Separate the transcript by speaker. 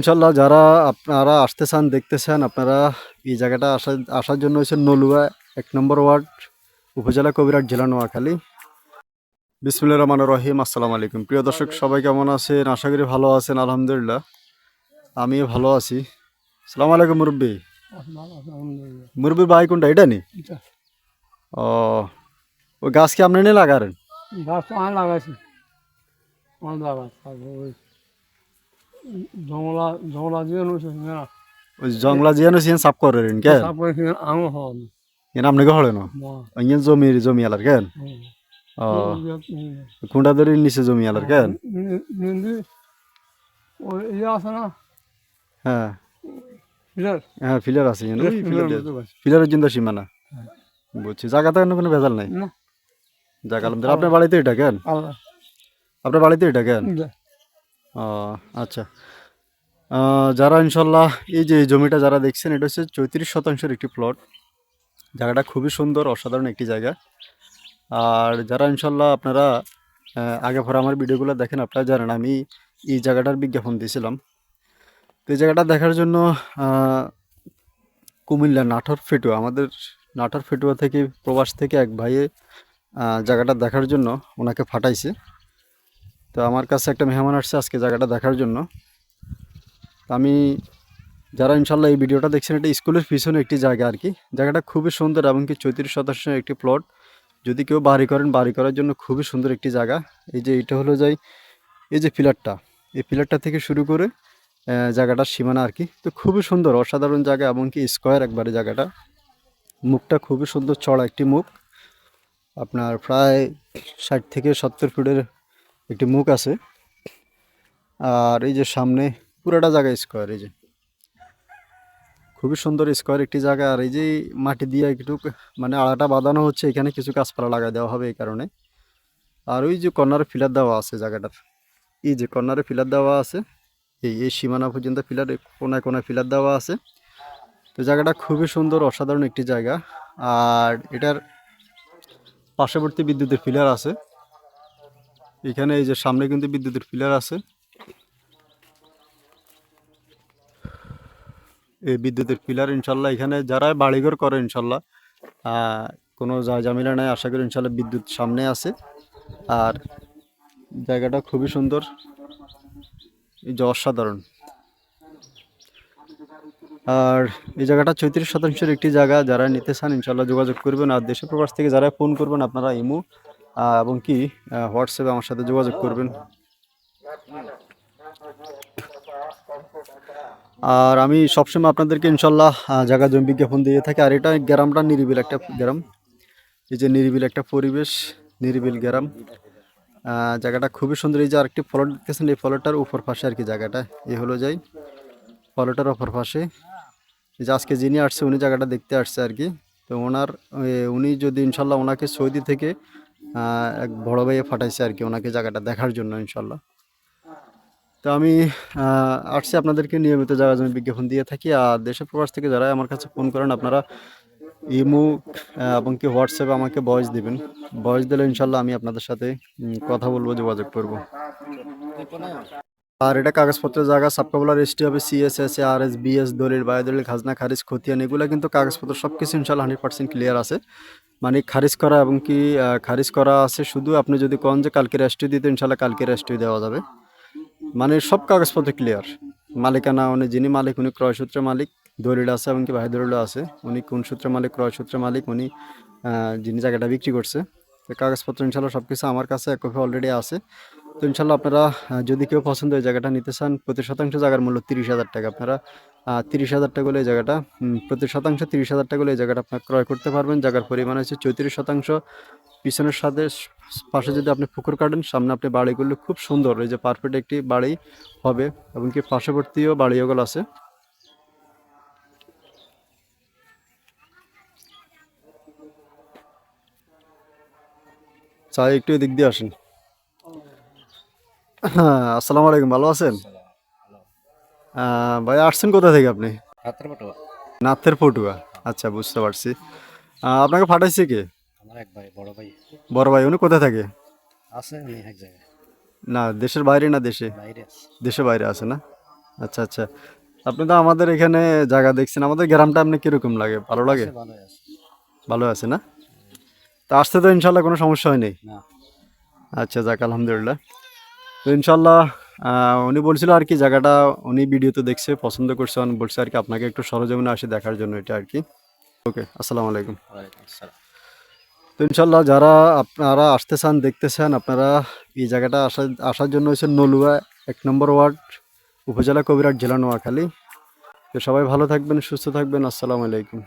Speaker 1: ইনশাল্লাহ যারা আপনারা আসতে চান দেখতে চান আপনারা এই জায়গাটা আসা আসার জন্য হচ্ছে নলুয়া এক নম্বর ওয়ার্ড উপজেলা কবিরাট জেলা নোয়াখালী। বিসমুল্লাহ রহমান রহিম আসসালামু আলাইকুম। প্রিয় দর্শক সবাই কেমন আছেন? আশা করি ভালো আছেন আলহামদুলিল্লাহ। আমিও ভালো আছি। সালাম আলাইকুম মুরব্বী। মুরব্বী ভাই কোনটা এটা নি? ও ওই গাছ কি আপনি নিয়ে লাগারেন?
Speaker 2: গাছ তো আমি লাগাইছি আমার লাগাই তারপর ওই জংলা জংলা দিয়ে নইছে না
Speaker 1: ওই জংলা জিয়ানো সিয়ান সাফ করেন কেন?
Speaker 2: তারপরে কি আম হল।
Speaker 1: এন আপনি হলে না? ইয়েন জমি জমি আলার কেন? ও। কুন্ডা ধরে নিচে জমি আলার কেন?
Speaker 2: নিন্দি। ওই ইয়ে আছে না?
Speaker 1: হ্যাঁ।
Speaker 2: ফিলার।
Speaker 1: হ্যাঁ ফিলার আছে ওই
Speaker 2: ফিলার
Speaker 1: ফিলার দিয়ে- ফিলারের জন্য সীমানা বুঝছি। জায়গা তো কোনো ভেজাল নাই?
Speaker 2: না।
Speaker 1: জায়গা আপনার বাড়িতে এটা কেন? আপনার বাড়িতে এটা কেন? আচ্ছা। যারা ইনশাল্লাহ এই যে জমিটা যারা দেখছেন, এটা হচ্ছে চৌত্রিশ শতাংশের একটি প্লট জায়গাটা খুবই সুন্দর, অসাধারণ একটি জায়গা। আর যারা ইনশাল্লাহ আপনারা আগে পরে আমার ভিডিওগুলো দেখেন, আপনারা জানেন আমি এই জায়গাটার বিজ্ঞাপন দিয়েছিলাম। তো এই জায়গাটা দেখার জন্য কুমিল্লা নাটোর ফেটুয়া, আমাদের নাটোর ফেটুয়া থেকে, প্রবাস থেকে এক ভাইয়ে জায়গাটা দেখার জন্য ওনাকে ফাটাইছে। তো আমার কাছে একটা মেহমান আসছে আজকে জায়গাটা দেখার জন্য। আমি যারা ইনশাল্লাহ এই ভিডিওটা দেখছেন, এটা স্কুলের পিছনে একটি জায়গা আর কি। জায়গাটা খুবই সুন্দর এবং কি চৌত্রিশ শতাংশের একটি প্লট যদি কেউ বাড়ি করেন, বাড়ি করার জন্য খুবই সুন্দর একটি জায়গা। এই যে এটা হলো যাই, এই যে পিলারটা, এই পিলারটা থেকে শুরু করে জায়গাটার সীমানা আর কি। তো খুবই সুন্দর, অসাধারণ জায়গা এমনকি স্কোয়ার একবারে জায়গাটা। মুখটা খুবই সুন্দর চড়া একটি মুখ। আপনার প্রায় ষাট থেকে সত্তর ফুটের একটি মুখ আছে। আর এই যে সামনে পুরোটা জায়গা স্কোয়ার এই যে। খুবই সুন্দর স্কোয়ার একটি জায়গা। আর এই যে মাটি দিয়ে একটু মানে আড়াটা বাঁধানো হচ্ছে, এখানে কিছু গাছপালা লাগাই দেওয়া হবে এই কারণে। আর ওই যে কর্নারে ফিলার দেওয়া আছে জায়গাটার। এই যে কর্নারে ফিলার দেওয়া আছে, এই এই সীমানা পর্যন্ত ফিলার কোনায় কোনায় ফিলার দেওয়া আছে। তো জায়গাটা খুবই সুন্দর, অসাধারণ একটি জায়গা। আর এটার পার্শ্ববর্তী বিদ্যুতের ফিলার আছে। এখানে এই যে সামনে কিন্তু বিদ্যুতের পিলার আছে। এই বিদ্যুতের পিলার ইনশাল্লাহ এখানে যারা বাড়িঘর করে ইনশাল্লাহ কোনো জামিলা নাই, আশা করি ইনশাল্লাহ বিদ্যুৎ সামনে আছে। আর জায়গাটা খুবই সুন্দর, এই যে অসাধারণ। আর এই জায়গাটা চৌত্রিশ শতাংশের একটি জায়গা, যারা নিতে চান ইনশাল্লাহ যোগাযোগ করবেন। আর দেশের প্রবাস থেকে যারা ফোন করবেন, আপনারা ইমো এবং কি হোয়াটসঅ্যাপে আমার সাথে যোগাযোগ করবেন। আর আমি সবসময় আপনাদেরকে ইনশাল্লাহ জায়গা জমি বিজ্ঞাপন দিয়ে থাকি। আর এটা গ্রামটা নিরিবিল একটা গ্রাম। এই যে নিরিবিল একটা পরিবেশ, নিরিবিল গ্রাম। জায়গাটা খুবই সুন্দর। এই যে আরেকটি ফলট দেখতেছেন, এই ফলটার উপর পাশে আর কি জায়গাটা। এ হলো যাই ফলটার অপর পাশে এই যে আজকে যিনি আসছে, উনি জায়গাটা দেখতে আসছে আর কি। তো ওনার উনি যদি ইনশাল্লাহ ওনাকে সৌদি থেকে এক বড় ভাইয়ে পাঠাইছে আর কি ওনাকে জায়গাটা দেখার জন্য ইনশাল্লাহ তো আমি আসছি আপনাদেরকে নিয়মিত জায়গা জমি বিজ্ঞাপন দিয়ে থাকি। আর দেশের প্রবাস থেকে যারা আমার কাছে ফোন করেন, আপনারা ইমো এবং কি হোয়াটসঅ্যাপে আমাকে ভয়েস দিবেন। ভয়েস দিলে ইনশাল্লাহ আমি আপনাদের সাথে কথা বলব, যোগাযোগ করব। আর এটা কাগজপত্রের জায়গা সাবকাবলার এসটি হবে সিএসএস আর এস বিএস দলিল বায়ু দলিল খাজনা, খারিজ, খতিয়ান, এগুলো কিন্তু কাগজপত্র সব কিছু ইনশাল্লাহ হান্ড্রেড পার্সেন্ট ক্লিয়ার আছে। মানে খারিজ করা এবং কি খারিজ করা আছে শুধু আপনি যদি কন যে কালকে রেস্টি দিতে ইনশাল্লাহ কালকে রেস্টি দেওয়া যাবে। মানে সব কাগজপত্র ক্লিয়ার মালিকানা উনি, যিনি মালিক, উনি ক্রয়সূত্রে মালিক, দলিল আছে এবং কি ভাই দলিল আছে। উনি কোন সূত্রে মালিক, ক্রয়সূত্রে মালিক, উনি যিনি জায়গাটা বিক্রি করছে। কাগজপত্র ইনশাল্লাহ সব কিছু আমার কাছে এক কপি অলরেডি আছে। তো ইনশাল্লাহ আপনারা যদি কেউ পছন্দ এই জায়গাটা নিতে চান, প্রতি শতাংশ জায়গার মূল্য তিরিশ হাজার টাকা আপনারা তিরিশ হাজার টাকা হলে এই জায়গাটা প্রতি শতাংশ তিরিশ হাজার টাকা হলে এই জায়গাটা আপনার ক্রয় করতে পারবেন। জায়গার পরিমাণ হচ্ছে চৌত্রিশ শতাংশ। পিছনের সাথে পাশে যদি আপনি পুকুর কাটেন, সামনে আপনি বাড়ি করলে খুব সুন্দর। এই যে পারফেক্ট একটি বাড়ি হবে এবং কি পার্শ্ববর্তীও বাড়িওগুলো আছে। চাই একটু এদিক দিয়ে আসেন। হ্যাঁ আসসালামু আলাইকুম ভালো আছেন? ভাই আসছেন কোথা থেকে আপনি? নাথের পটুয়া আচ্ছা বুঝতে পারছি। আপনাকে পাঠাইছে কে?
Speaker 3: বড় ভাই।
Speaker 1: উনি কোথায় থাকে? না দেশের বাইরে না দেশে? দেশে বাইরে আছে না? আচ্ছা আচ্ছা। আপনি তো আমাদের এখানে জায়গা দেখছেন। আমাদের গ্রামটা আপনি কীরকম লাগে? ভালো লাগে? ভালো আছে না? তা আসতে তো ইনশাল্লাহ কোনো সমস্যা হয়নি? আচ্ছা যাক আলহামদুলিল্লাহ। তো ইনশাল্লাহ উনি বলছিল আর কি জায়গাটা উনি ভিডিওতে দেখছে পছন্দ করছে বলছে আর কি আপনাকে একটু সরজমিনে আসে দেখার জন্য এটা আর কি। ওকে আসসালামু আলাইকুম। তো ইনশাল্লাহ যারা আপনারা আসতে চান দেখতে চান আপনারা এই জায়গাটা আসা আসার জন্য হচ্ছে নলুয়া এক নম্বর ওয়ার্ড উপজেলা কবিরাট জেলা নোয়াখালী। তো সবাই ভালো থাকবেন সুস্থ থাকবেন আসসালামু আলাইকুম।